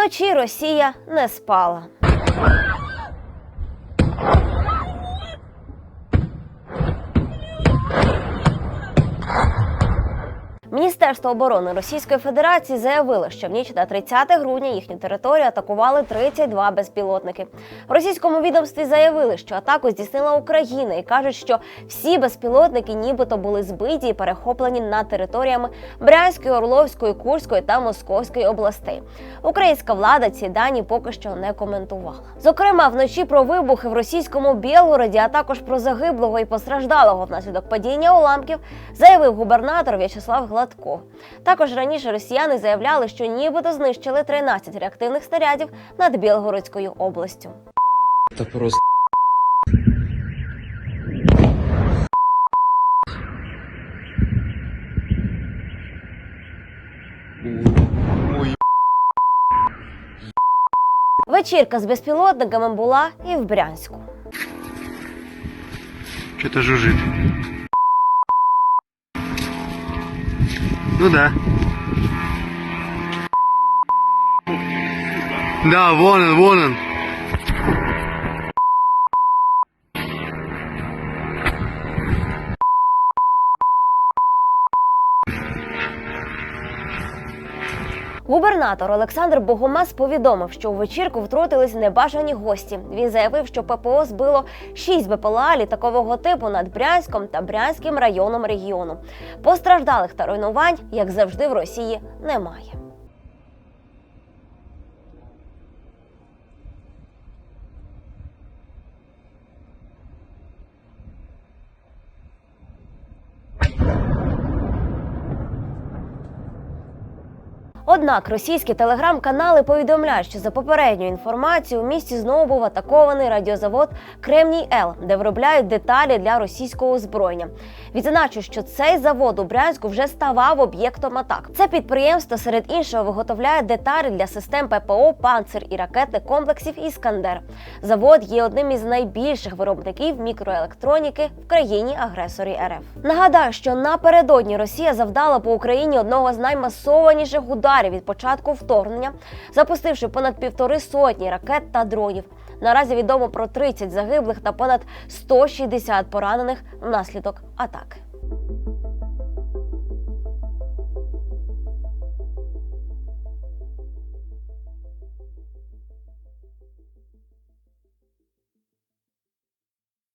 Вночі Росія не спала. Міністерство оборони Російської Федерації заявило, що в ніч на 30 грудня їхню територію атакували 32 безпілотники. В російському відомстві заявили, що атаку здійснила Україна і кажуть, що всі безпілотники нібито були збиті і перехоплені над територіями Брянської, Орловської, Курської та Московської областей. Українська влада ці дані поки що не коментувала. Зокрема, вночі про вибухи в російському Білгороді, а також про загиблого і постраждалого внаслідок падіння уламків, заявив губернатор В'ячеслав Гладко. Також раніше росіяни заявляли, що нібито знищили 13 реактивних снарядів над Білгородською областю. Это просто... Вечірка з безпілотниками була і в Брянську. Что-то жужжит. Ну да. Да, вон он, вон он. Губернатор Олександр Богомаз повідомив, що у вечірку втрутились небажані гості. Він заявив, що ППО збило шість БПЛА літакового типу над Брянськом та Брянським районом регіону. Постраждалих та руйнувань, як завжди, в Росії немає. Однак російські телеграм-канали повідомляють, що за попередньою інформацією у місті знову був атакований радіозавод Кремній Л, де виробляють деталі для російського озброєння. Відзначу, що цей завод у Брянську вже ставав об'єктом атак. Це підприємство серед іншого виготовляє деталі для систем ППО, панцир і ракетних комплексів Іскандер. Завод є одним із найбільших виробників мікроелектроніки в країні агресорі РФ. Нагадаю, що напередодні Росія завдала по Україні одного з наймасованіших ударів від початку вторгнення, запустивши понад півтори сотні ракет та дронів. Наразі відомо про 30 загиблих та понад 160 поранених внаслідок атаки.